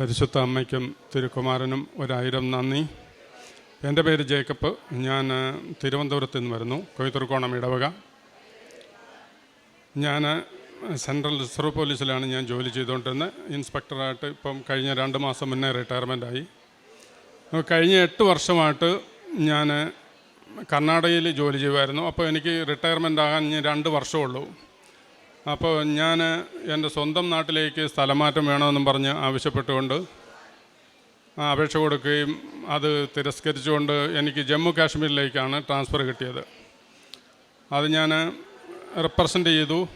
പരിശുദ്ധ അമ്മയ്ക്കും തിരുക്കുമാരനും ഒരായിരം നന്ദി. എന്റെ പേര് ജേക്കബ്. ഞാൻ തിരുവനന്തപുരത്ത് നിന്ന് വരുന്നു. കൊയ്ത്തുർക്കോണം ഇടവക. ഞാൻ സെൻട്രൽ റിസർവ് പോലീസിലാണ് ഞാൻ ജോലി ചെയ്തുകൊണ്ടിരുന്നത്. ഇൻസ്പെക്ടറായിട്ട് ഇപ്പം കഴിഞ്ഞ രണ്ട് മാസം മുന്നേ റിട്ടയർമെന്റായി കഴിഞ്ഞ എട്ട് വർഷമായിട്ട് ഞാൻ കർണാടകയിൽ ജോലി ചെയ്യുമായിരുന്നു. അപ്പോൾ എനിക്ക് റിട്ടയർമെന്റ് ആകാൻ ഇനി രണ്ട് വർഷമുള്ളൂ അപ്പോൾ ഞാൻ എന്റെ സ്വന്തം നാട്ടിലേക്ക് സ്ഥലമാറ്റം വേണമെന്നും പറഞ്ഞ് ആവശ്യപ്പെട്ടുകൊണ്ട് അപേക്ഷ കൊടുക്കുകയും അത് തിരസ്കരിച്ചുകൊണ്ട് എനിക്ക് ജമ്മു കാശ്മീരിലേക്കാണ് ട്രാൻസ്ഫർ കിട്ടിയത്. അത് ഞാൻ റെപ്രസെന്റ് ചെയ്തു.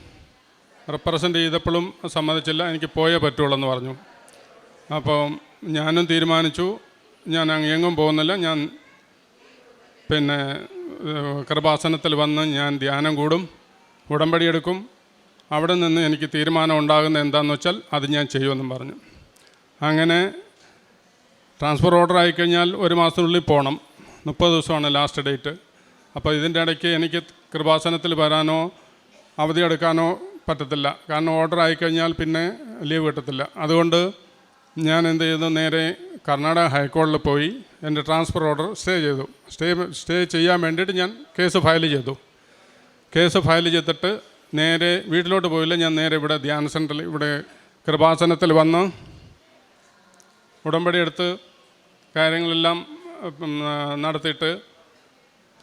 റെപ്രസെന്റ് ചെയ്തപ്പോഴും സമ്മതിച്ചില്ല. എനിക്ക് പോയേ പറ്റുള്ളൂ പറഞ്ഞു. അപ്പോൾ ഞാനും തീരുമാനിച്ചു. ഞാൻ അങ്ങെങ്ങും പോകുന്നില്ല. ഞാൻ പിന്നെ കൃപാസനത്തിൽ വന്ന് ഞാൻ ധ്യാനം കൂടും. ഉടമ്പടി എടുക്കും. അവിടെ നിന്ന് എനിക്ക് തീരുമാനം ഉണ്ടാകുന്ന എന്താണെന്ന് വെച്ചാൽ അത് ഞാൻ ചെയ്യുമെന്നും പറഞ്ഞു. അങ്ങനെ ട്രാൻസ്ഫർ ഓർഡർ ആയിക്കഴിഞ്ഞാൽ ഒരു മാസത്തിനുള്ളിൽ പോകണം മുപ്പത് ദിവസമാണ് ലാസ്റ്റ് ഡേറ്റ് അപ്പോൾ ഇതിന്റെ ഇടയ്ക്ക് എനിക്ക് കൃപാസനത്തിൽ വരാനോ അവധി എടുക്കാനോ പറ്റത്തില്ല. കാരണം ഓർഡർ ആയിക്കഴിഞ്ഞാൽ പിന്നെ ലീവ് കിട്ടത്തില്ല. അതുകൊണ്ട് ഞാൻ എന്ത് ചെയ്തു? നേരെ കർണാടക ഹൈക്കോടതിയിൽ പോയി എന്റെ ട്രാൻസ്ഫർ ഓർഡർ സ്റ്റേ ചെയ്തു. സ്റ്റേ സ്റ്റേ ചെയ്യാൻ വേണ്ടിയിട്ട് ഞാൻ കേസ് ഫയൽ ചെയ്തു. കേസ് ഫയൽ ചെയ്തിട്ട് നേരെ വീട്ടിലോട്ട് പോയില്ല. ഞാൻ നേരെ ഇവിടെ ധ്യാന സെന്ററിൽ ഇവിടെ കൃപാസനത്തിൽ വന്ന് ഉടമ്പടി എടുത്ത് കാര്യങ്ങളെല്ലാം നടത്തിയിട്ട്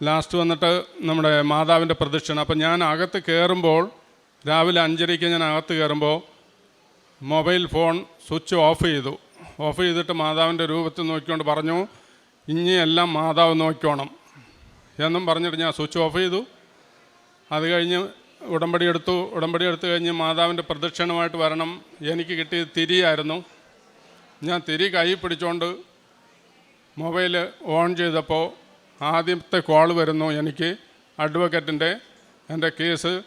ലാസ്റ്റ് വന്നിട്ട് നമ്മുടെ മാതാവിന്റെ പ്രദക്ഷിണം അപ്പം ഞാൻ അകത്ത് കയറുമ്പോൾ രാവിലെ അഞ്ചരയ്ക്ക് ഞാൻ അകത്ത് കയറുമ്പോൾ മൊബൈൽ ഫോൺ സ്വിച്ച് ഓഫ് ചെയ്തു. ഓഫ് ചെയ്തിട്ട് മാതാവിന്റെ രൂപത്തിൽ നോക്കിക്കൊണ്ട് പറഞ്ഞു ഇനിയെല്ലാം മാതാവ് നോക്കിക്കോണം. എന്നും പറഞ്ഞിട്ട് ഞാൻ സ്വിച്ച് ഓഫ് ചെയ്തു. അത് കഴിഞ്ഞ് ഉടമ്പടി എടുത്തു. ഉടമ്പടി എടുത്തു കഴിഞ്ഞ് മാതാവിന്റെ പ്രദക്ഷിണമായിട്ട് വരണം. എനിക്ക് കിട്ടിയത് തിരിയായിരുന്നു ഞാൻ തിരി കൈ പിടിച്ചുകൊണ്ട് മൊബൈൽ ഓൺ ചെയ്തപ്പോൾ ആദ്യത്തെ കോൾ വരുന്നു എനിക്ക്. അഡ്വക്കറ്റിന്റെ എന്റെ കേസ്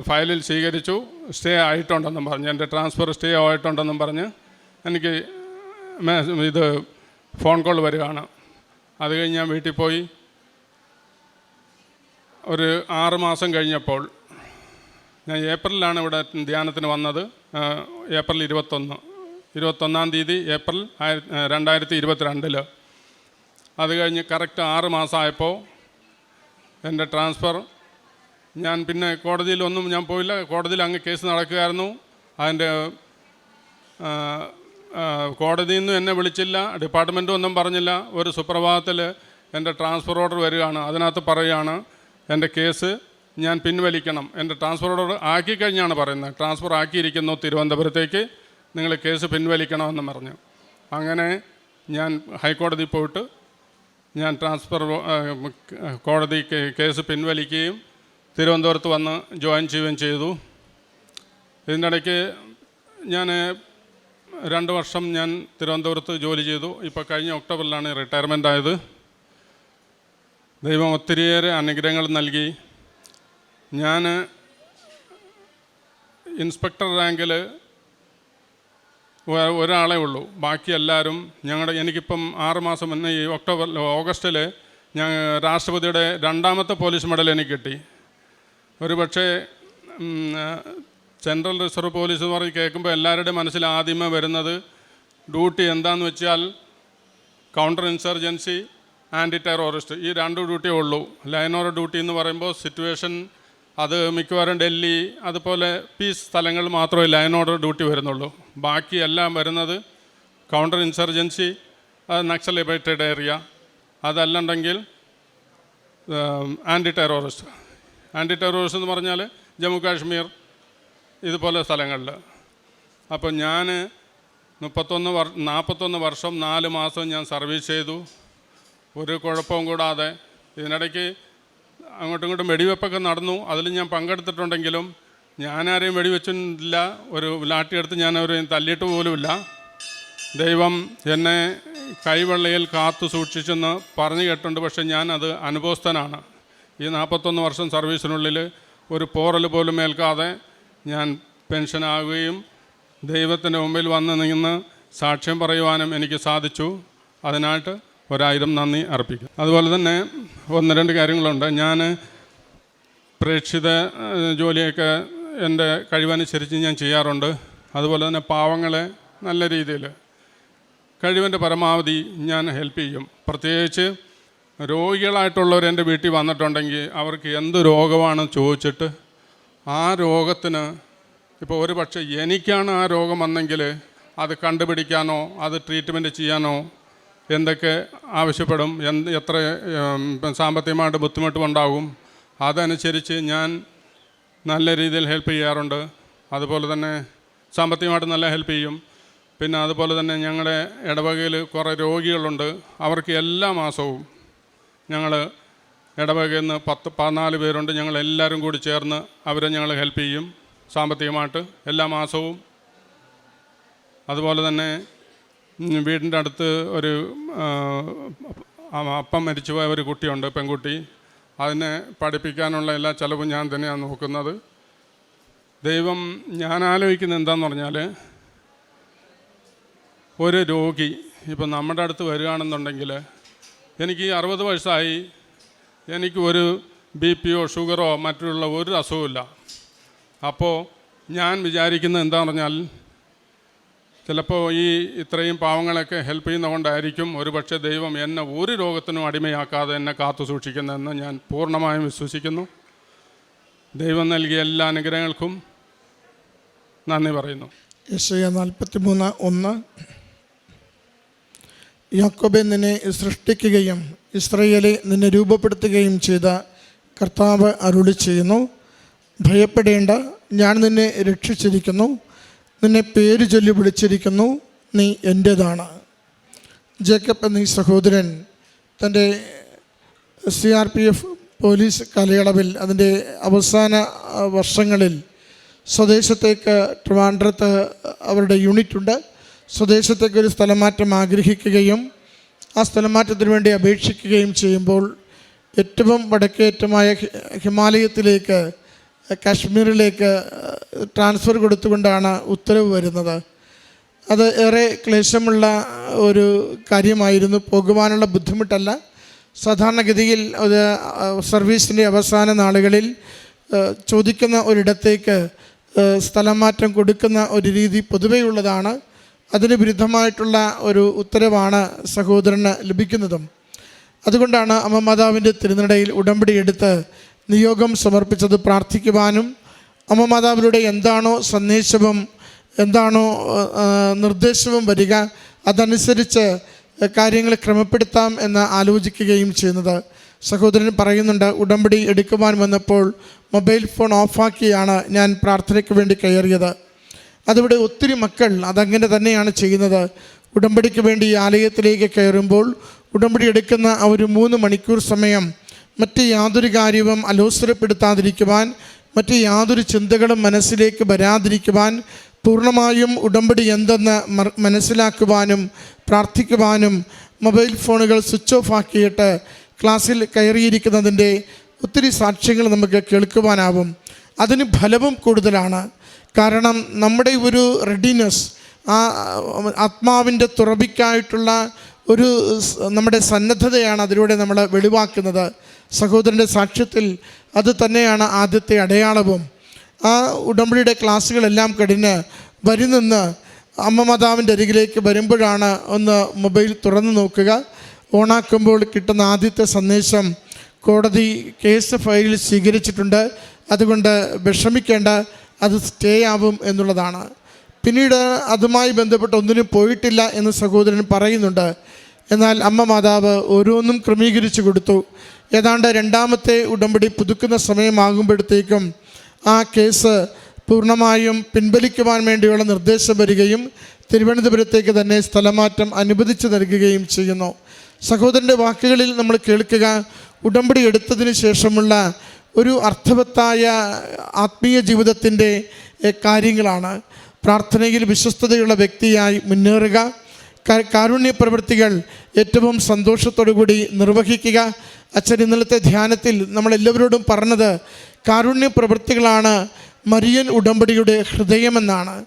ഫയലിൽ സ്വീകരിച്ചു. സ്റ്റേ ആയിട്ടുണ്ടെന്നും പറഞ്ഞ് എന്റെ ട്രാൻസ്ഫർ സ്റ്റേ ആയിട്ടുണ്ടെന്നും പറഞ്ഞ് എനിക്ക് ഇത് ഫോൺ കോൾ വരികയാണ്. അത് കഴിഞ്ഞ് ഞാൻ വീട്ടിൽ പോയി. ഒരു ആറ് മാസം കഴിഞ്ഞപ്പോൾ ഞാൻ ഏപ്രിലാണ് ഇവിടെ ധ്യാനത്തിന് വന്നത്. ഏപ്രിൽ ഇരുപത്തൊന്ന്. ഇരുപത്തൊന്നാം തീയതി ഏപ്രിൽ ആയിര രണ്ടായിരത്തി ഇരുപത്തിരണ്ടിൽ അത് കഴിഞ്ഞ് കറക്റ്റ് ആറ് മാസമായപ്പോൾ എന്റെ ട്രാൻസ്ഫർ ഞാൻ പിന്നെ കോടതിയിലൊന്നും ഞാൻ പോയില്ല. കോടതിയിൽ അങ്ങ് കേസ് നടക്കുകയായിരുന്നു. അതിന്റെ കോടതിയിൽ നിന്നും എന്നെ വിളിച്ചില്ല. ഡിപ്പാർട്ട്മെന്റും ഒന്നും പറഞ്ഞില്ല. ഒരു സുപ്രഭാതത്തിൽ എന്റെ ട്രാൻസ്ഫർ ഓർഡർ വരികയാണ്. അതിനകത്ത് പറയുകയാണ് എന്റെ കേസ് ഞാൻ പിൻവലിക്കണം. എന്റെ ട്രാൻസ്ഫർ ഓർഡർ ആക്കിക്കഴിഞ്ഞാണ് പറയുന്നത്. ട്രാൻസ്ഫർ ആക്കിയിരിക്കുന്നു തിരുവനന്തപുരത്തേക്ക്. നിങ്ങൾ കേസ് പിൻവലിക്കണമെന്ന് പറഞ്ഞു. അങ്ങനെ ഞാൻ ഹൈക്കോടതി പോയിട്ട് ഞാൻ ട്രാൻസ്ഫർ കോടതി കേസ് പിൻവലിക്കുകയും തിരുവനന്തപുരത്ത് വന്ന് ജോയിൻ ചെയ്യുകയും ചെയ്തു. ഇതിനിടയ്ക്ക് ഞാൻ രണ്ട് വർഷം ഞാൻ തിരുവനന്തപുരത്ത് ജോലി ചെയ്തു. ഇപ്പോൾ കഴിഞ്ഞ ഒക്ടോബറിലാണ് റിട്ടയർമെന്റ് ആയത്. ദൈവം ഒത്തിരിയേറെ അനുഗ്രഹങ്ങൾ നൽകി. ഞാൻ ഇൻസ്പെക്ടർ റാങ്കിൽ ഒരാളെ ഉള്ളൂ. ബാക്കി എല്ലാവരും ഞങ്ങളുടെ എനിക്കിപ്പം ആറുമാസം മുന്നേ ഈ ഒക്ടോബർ ഓഗസ്റ്റിൽ ഞാൻ രാഷ്ട്രപതിയുടെ രണ്ടാമത്തെ പോലീസ് മെഡൽ എനിക്ക് കിട്ടി. ഒരു പക്ഷേ സെൻട്രൽ റിസർവ് പോലീസ് എന്ന് പറഞ്ഞ് കേൾക്കുമ്പോൾ എല്ലാവരുടെയും മനസ്സിൽ ആദ്യമേ വരുന്നത് ഡ്യൂട്ടി എന്താണെന്ന് വെച്ചാൽ കൗണ്ടർ ഇൻസർജൻസി ആന്റി ടെററിസ്റ്റ്. ഈ രണ്ട് ഡ്യൂട്ടിയേ ഉള്ളൂ. ലൈൻ ഓർ ഡ്യൂട്ടി എന്ന് പറയുമ്പോൾ സിറ്റുവേഷൻ അത് മിക്കവാറും ഡൽഹി അതുപോലെ പീസ് സ്ഥലങ്ങൾ മാത്രമേ ലൈനോർ ഡ്യൂട്ടി വരുന്നുള്ളൂ. ബാക്കി എല്ലാം വരുന്നത് counter insurgency Naxal Naxalited area അതല്ലെങ്കിൽ ആന്റി ടെററിസ്റ്റ് ആന്റി ടെററിസ്റ്റ് എന്ന് പറഞ്ഞാൽ ജമ്മു കാശ്മീർ ഇതുപോലെ സ്ഥലങ്ങളിൽ. അപ്പോൾ ഞാൻ മുപ്പത്തൊന്ന് വർ നാൽപ്പത്തൊന്ന് വർഷം നാല് മാസം ഞാൻ സർവീസ് ചെയ്തു. ഒരു കുഴപ്പവും കൂടാതെ ഇതിനിടയ്ക്ക് അങ്ങോട്ടും ഇങ്ങോട്ടും വെടിവെപ്പൊക്കെ നടന്നു. അതിൽ ഞാൻ പങ്കെടുത്തിട്ടുണ്ടെങ്കിലും ഞാനാരെയും വെടിവെച്ചില്ല ഒരു ലാട്ടിയെടുത്ത് ഞാൻ അവരെ തല്ലിയിട്ട് പോലുമില്ല. ദൈവം എന്നെ കൈവെള്ളയിൽ കാത്തു സൂക്ഷിച്ചെന്ന് പറഞ്ഞു കേട്ടുണ്ട് പക്ഷെ ഞാൻ അത് അനുഭവസ്ഥനാണ്. ഈ നാൽപ്പത്തൊന്ന് വർഷം സർവീസിനുള്ളിൽ ഒരു പോറൽ പോലും ഏൽക്കാതെ ഞാൻ പെൻഷനാകുകയും ദൈവത്തിന്റെ മുമ്പിൽ വന്ന് നിന്ന് സാക്ഷ്യം പറയുവാനും എനിക്ക് സാധിച്ചു. അതിനായിട്ട് ഒരായിരം നന്ദി അർപ്പിക്കും അതുപോലെ തന്നെ ഒന്ന് രണ്ട് കാര്യങ്ങളുണ്ട്. ഞാൻ പ്രേക്ഷിത ജോലിയൊക്കെ എന്റെ കഴിവനുസരിച്ച് ഞാൻ ചെയ്യാറുണ്ട്. അതുപോലെ തന്നെ പാവങ്ങളെ നല്ല രീതിയിൽ കഴിവിന്റെ പരമാവധി ഞാൻ ഹെൽപ്പ് ചെയ്യും. പ്രത്യേകിച്ച് രോഗികളായിട്ടുള്ളവർ എന്റെ വീട്ടിൽ വന്നിട്ടുണ്ടെങ്കിൽ അവർക്ക് എന്ത് രോഗമാണ് ചോദിച്ചിട്ട് ആ രോഗത്തിന് ഇപ്പോൾ ഒരു പക്ഷേ എനിക്കാണ് ആ രോഗം വന്നെങ്കിൽ അത് കണ്ടുപിടിക്കാനോ അത് ട്രീറ്റ്മെന്റ് ചെയ്യാനോ എന്തൊക്കെ ആവശ്യപ്പെടും എന്ത് എത്ര സാമ്പത്തികമായിട്ട് ബുദ്ധിമുട്ടുണ്ടാകും അതനുസരിച്ച് ഞാൻ നല്ല രീതിയിൽ ഹെൽപ്പ് ചെയ്യാറുണ്ട്. അതുപോലെ തന്നെ സാമ്പത്തികമായിട്ട് നല്ല ഹെൽപ്പ് ചെയ്യും. പിന്നെ അതുപോലെ തന്നെ ഞങ്ങളുടെ ഇടവകയിൽ കുറേ രോഗികളുണ്ട്. അവർക്ക് എല്ലാ മാസവും ഞങ്ങൾ ഇടവകയിൽ നിന്ന് പത്ത് പതിനാല് പേരുണ്ട്. ഞങ്ങൾ എല്ലാവരും കൂടി ചേർന്ന് അവരെ ഞങ്ങൾ ഹെൽപ്പ് ചെയ്യും. സാമ്പത്തികമായിട്ട് എല്ലാ മാസവും. അതുപോലെ തന്നെ വീടിന്റെ അടുത്ത് ഒരു അപ്പം മരിച്ചുപോയ ഒരു കുട്ടിയുണ്ട് പെൺകുട്ടി. അതിനെ പഠിപ്പിക്കാനുള്ള എല്ലാ ചിലവും ഞാൻ തന്നെയാണ് നോക്കുന്നത്. ദൈവം ഞാൻ ആലോചിക്കുന്നത് എന്താണെന്ന് പറഞ്ഞാൽ ഒരു രോഗി ഇപ്പം നമ്മുടെ അടുത്ത് വരികയാണെന്നുണ്ടെങ്കിൽ എനിക്ക് അറുപത് വയസ്സായി എനിക്ക് ഒരു ബി പിയോ ഷുഗറോ മറ്റുള്ള ഒരു അസുഖമില്ല അപ്പോൾ ഞാൻ വിചാരിക്കുന്നത് എന്താണെന്ന് പറഞ്ഞാൽ ചിലപ്പോൾ ഈ ഇത്രയും പാവങ്ങളൊക്കെ ഹെൽപ്പ് ചെയ്യുന്നതുകൊണ്ടായിരിക്കും ഒരുപക്ഷെ ദൈവം എന്നെ ഒരു രോഗത്തിനും അടിമയാക്കാതെ എന്നെ കാത്തു സൂക്ഷിക്കുന്നതെന്ന് ഞാൻ പൂർണമായും വിശ്വസിക്കുന്നു. ദൈവം നൽകിയ എല്ലാ അനുഗ്രഹങ്ങൾക്കും നന്ദി പറയുന്നു. യശയ നാൽപ്പത്തി മൂന്ന് ഒന്ന്. യാക്കോബെ നിന്നെ സൃഷ്ടിക്കുകയും ഇസ്രയേലെ നിന്നെ രൂപപ്പെടുത്തുകയും ചെയ്ത കർത്താവ് അരുളി ചെയ്യുന്നു ഭയപ്പെടേണ്ട ഞാൻ നിന്നെ രക്ഷിച്ചിരിക്കുന്നു. നിന്നെ പേര് ചൊല്ലി വിളിച്ചിരിക്കുന്നു. നീ എന്റേതാണ് ജേക്കബ് എന്നീ സഹോദരൻ തന്റെ C R P F police കാലയളവിൽ അതിന്റെ അവസാന വർഷങ്ങളിൽ സ്വദേശത്തേക്ക് ട്രിവാൻഡ്രത്ത് അവരുടെ യൂണിറ്റുണ്ട് സ്വദേശത്തേക്ക് ഒരു സ്ഥലമാറ്റം ആഗ്രഹിക്കുകയും ആ സ്ഥലമാറ്റത്തിന് വേണ്ടി അപേക്ഷിക്കുകയും ചെയ്യുമ്പോൾ ഏറ്റവും വടക്കേറ്റമായ ഹിമാലയത്തിലേക്ക് കാശ്മീരിലേക്ക് ട്രാൻസ്ഫർ കൊടുത്തുകൊണ്ടാണ് ഉത്തരവ് വരുന്നത്. അത് ഏറെ ക്ലേശമുള്ള ഒരു കാര്യമായിരുന്നു. പോകുവാനുള്ള ബുദ്ധിമുട്ടല്ല. സാധാരണഗതിയിൽ ഒരു സർവീസിന്റെ അവസാന നാളുകളിൽ ചോദിക്കുന്ന ഒരിടത്തേക്ക് സ്ഥലം മാറ്റം കൊടുക്കുന്ന ഒരു രീതി പൊതുവെയുള്ളതാണ് അതിന് വിരുദ്ധമായിട്ടുള്ള ഒരു ഉത്തരവാണ് സഹോദരന് ലഭിക്കുന്നതും. അതുകൊണ്ടാണ് അമ്മ മാതാവിന്റെ തിരുനടയിൽ ഉടമ്പടി എടുത്ത് നിയോഗം സമർപ്പിച്ചത് പ്രാർത്ഥിക്കുവാനും അമ്മ മാതാവിലൂടെ എന്താണോ സന്ദേശവും എന്താണോ നിർദ്ദേശവും വരിക അതനുസരിച്ച് കാര്യങ്ങൾ ക്രമപ്പെടുത്താം എന്ന് ആലോചിക്കുകയും ചെയ്യുന്നത്. സഹോദരൻ പറയുന്നുണ്ട് ഉടമ്പടി എടുക്കുവാൻ വന്നപ്പോൾ മൊബൈൽ ഫോൺ ഓഫാക്കിയാണ് ഞാൻ പ്രാർത്ഥനയ്ക്ക് വേണ്ടി കയറിയത്. അതിവിടെ ഒത്തിരി മക്കൾ അതങ്ങനെ തന്നെയാണ് ചെയ്യുന്നത്. ഉടമ്പടിക്ക് വേണ്ടി ആലയത്തിലേക്ക് കയറുമ്പോൾ ഉടമ്പടി എടുക്കുന്ന ആ ഒരു മൂന്ന് മണിക്കൂർ സമയം മറ്റ് യാതൊരു കാര്യവും അലോസരപ്പെടുത്താതിരിക്കുവാൻ മറ്റ് യാതൊരു ചിന്തകളും മനസ്സിലേക്ക് വരാതിരിക്കുവാൻ പൂർണമായും ഉടമ്പടി എന്തെന്ന് മനസ്സിലാക്കുവാനും പ്രാർത്ഥിക്കുവാനും മൊബൈൽ ഫോണുകൾ സ്വിച്ച് ഓഫ് ആക്കിയിട്ട് ക്ലാസ്സിൽ കയറിയിരിക്കുന്നതിന്റെ ഒത്തിരി സാക്ഷ്യങ്ങൾ നമുക്ക് കേൾക്കുവാനാവും. അതിന് ഫലവും കൂടുതലാണ്. കാരണം നമ്മുടെ ഒരു റെഡിനെസ് ആ ആത്മാവിന്റെ തുറവിക്കായിട്ടുള്ള ഒരു നമ്മുടെ സന്നദ്ധതയാണ് അതിലൂടെ നമ്മൾ വെളിവാക്കുന്നത്. സഹോദരന്റെ സാക്ഷ്യത്തിൽ അത് തന്നെയാണ് ആദ്യത്തെ അടയാളവും. ആ ഉടമ്പടിയുടെ ക്ലാസ്സുകളെല്ലാം കഴിഞ്ഞ് വരുന്നെന്ന് അമ്മ മാതാവിന്റെ അരികിലേക്ക് വരുമ്പോഴാണ് ഒന്ന് മൊബൈൽ തുറന്നു നോക്കുക. ഓണാക്കുമ്പോൾ കിട്ടുന്ന ആദ്യത്തെ സന്ദേശം കോടതി കേസ് ഫയലിൽ സ്വീകരിച്ചിട്ടുണ്ട്. അതുകൊണ്ട് വിഷമിക്കേണ്ട അത് സ്റ്റേ ആവും എന്നുള്ളതാണ്. പിന്നീട് അതുമായി ബന്ധപ്പെട്ട് ഒന്നിനും പോയിട്ടില്ല എന്ന് സഹോദരൻ പറയുന്നുണ്ട്. എന്നാൽ അമ്മ മാതാവ് ഓരോന്നും ക്രമീകരിച്ചു കൊടുത്തു. ഏതാണ്ട് രണ്ടാമത്തെ ഉടമ്പടി പുതുക്കുന്ന സമയമാകുമ്പോഴത്തേക്കും ആ കേസ് പൂർണമായും പിൻവലിക്കുവാൻ വേണ്ടിയുള്ള നിർദ്ദേശം വരികയും തിരുവനന്തപുരത്തേക്ക് തന്നെ സ്ഥലമാറ്റം അനുവദിച്ചു നൽകുകയും ചെയ്യുന്നു. സഹോദരന്റെ വാക്കുകളിൽ നമ്മൾ കേൾക്കുക ഉടമ്പടി എടുത്തതിന് ശേഷമുള്ള ഒരു അർത്ഥവത്തായ ആത്മീയ ജീവിതത്തിന്റെ കാര്യങ്ങളാണ്. പ്രാർത്ഥനയിൽ വിശ്വസ്തതയുള്ള വ്യക്തിയായി മുന്നേറുക കാരുണ്യ പ്രവൃത്തികൾ ഏറ്റവും സന്തോഷത്തോടു കൂടി നിർവഹിക്കുക. അച്ഛൻ ഇന്നലത്തെ ധ്യാനത്തിൽ നമ്മളെല്ലാവരോടും പറഞ്ഞത് കാരുണ്യ പ്രവൃത്തികളാണ് മരിയൻ ഉടമ്പടിയുടെ ഹൃദയമെന്നാണ്.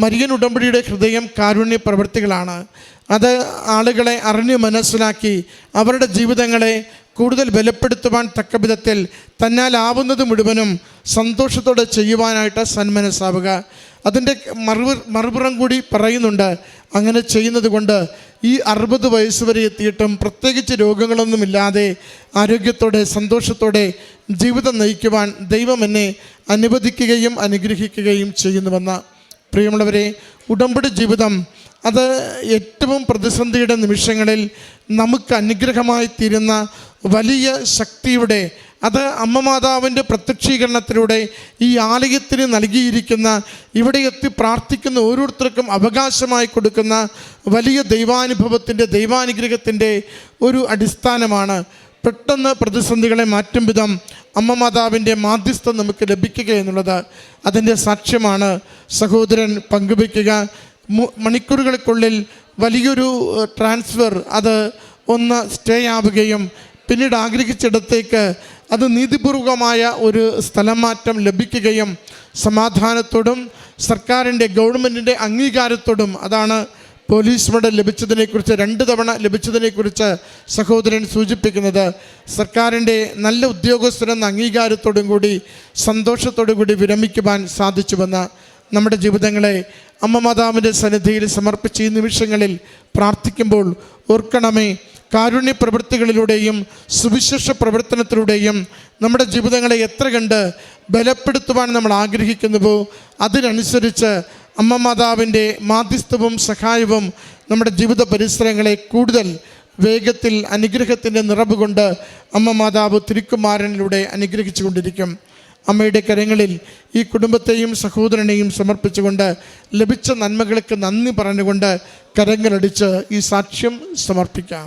മരിയൻ ഉടമ്പടിയുടെ ഹൃദയം കാരുണ്യ പ്രവൃത്തികളാണ് അത് ആളുകളെ അറിഞ്ഞു മനസ്സിലാക്കി അവരുടെ ജീവിതങ്ങളെ കൂടുതൽ ബലപ്പെടുത്തുവാൻ തക്ക വിധത്തിൽ തന്നാലാവുന്നത് മുഴുവനും സന്തോഷത്തോടെ ചെയ്യുവാനായിട്ട് സന്മനസ്സാവുക. അതിന്റെ മറു മറുപുറം കൂടി പറയുന്നുണ്ട്. അങ്ങനെ ചെയ്യുന്നത് കൊണ്ട് ഈ അറുപത് വയസ്സ് വരെ എത്തിയിട്ടും പ്രത്യേകിച്ച് രോഗങ്ങളൊന്നുമില്ലാതെ ആരോഗ്യത്തോടെ സന്തോഷത്തോടെ ജീവിതം നയിക്കുവാൻ ദൈവം എന്നെ അനുവദിക്കുകയും അനുഗ്രഹിക്കുകയും ചെയ്യുന്നുവെന്ന് പ്രിയമുള്ളവരെ ഉടമ്പടി ജീവിതം അത് ഏറ്റവും പ്രതിസന്ധിയുടെ നിമിഷങ്ങളിൽ നമുക്ക് അനുഗ്രഹമായി തീരുന്ന വലിയ ശക്തിയുടെ അത് അമ്മ മാതാവിന്റെ പ്രത്യക്ഷീകരണത്തിലൂടെ ഈ ആലയത്തിന് നൽകിയിരിക്കുന്ന ഇവിടെ എത്തി പ്രാർത്ഥിക്കുന്ന ഓരോരുത്തർക്കും അവകാശമായി കൊടുക്കുന്ന വലിയ ദൈവാനുഭവത്തിന്റെ ദൈവാനുഗ്രഹത്തിന്റെ ഒരു അടിസ്ഥാനമാണ്. പെട്ടെന്ന് പ്രതിസന്ധികളെ മാറ്റും വിധം അമ്മ മാതാവിന്റെ മാധ്യസ്ഥം നമുക്ക് ലഭിക്കുക എന്നുള്ളത് അതിന്റെ സാക്ഷ്യമാണ്. സഹോദരൻ പങ്കുവയ്ക്കുക. മണിക്കൂറുകൾക്കുള്ളിൽ വലിയൊരു ട്രാൻസ്ഫർ അത് ഒന്ന് സ്റ്റേ ആവുകയും പിന്നീട് ആഗ്രഹിച്ചിടത്തേക്ക് അത് നീതിപൂർവകമായ ഒരു സ്ഥലമാറ്റം ലഭിക്കുകയും സമാധാനത്തോടും സർക്കാരിന്റെ ഗവൺമെന്റിന്റെ അംഗീകാരത്തോടും അതാണ് പോലീസ് മെഡൽ ലഭിച്ചതിനെക്കുറിച്ച് രണ്ട് തവണ ലഭിച്ചതിനെക്കുറിച്ച് സഹോദരൻ സൂചിപ്പിക്കുന്നത്. സർക്കാരിന്റെ നല്ല ഉദ്യോഗസ്ഥരെന്ന അംഗീകാരത്തോടും കൂടി സന്തോഷത്തോടു കൂടി വിരമിക്കുവാൻ സാധിച്ചുവെന്ന് നമ്മുടെ ജീവിതങ്ങളെ അമ്മ മാതാവിന്റെ സന്നിധിയിൽ സമർപ്പിച്ച് ഈ നിമിഷങ്ങളിൽ പ്രാർത്ഥിക്കുമ്പോൾ ഓർക്കണമേ. കാരുണ്യ പ്രവൃത്തികളിലൂടെയും സുവിശേഷ പ്രവർത്തനത്തിലൂടെയും നമ്മുടെ ജീവിതങ്ങളെ എത്ര കണ്ട് ബലപ്പെടുത്തുവാൻ നമ്മൾ ആഗ്രഹിക്കുന്നുവോ അതിനനുസരിച്ച് അമ്മ മാതാവിന്റെ മാധ്യസ്ഥവും സഹായവും നമ്മുടെ ജീവിത പരിസരങ്ങളെ കൂടുതൽ വേഗത്തിൽ അനുഗ്രഹത്തിന്റെ നിറവ് കൊണ്ട് അമ്മ മാതാവ് തിരുക്കുമാരനിലൂടെ അനുഗ്രഹിച്ചു കൊണ്ടിരിക്കും അമ്മയുടെ കരങ്ങളിൽ ഈ കുടുംബത്തെയും സഹോദരനെയും സമർപ്പിച്ചുകൊണ്ട് ലഭിച്ച നന്മകൾക്ക് നന്ദി പറഞ്ഞുകൊണ്ട് കരങ്ങളടിച്ച് ഈ സാക്ഷ്യം സമർപ്പിക്കാം.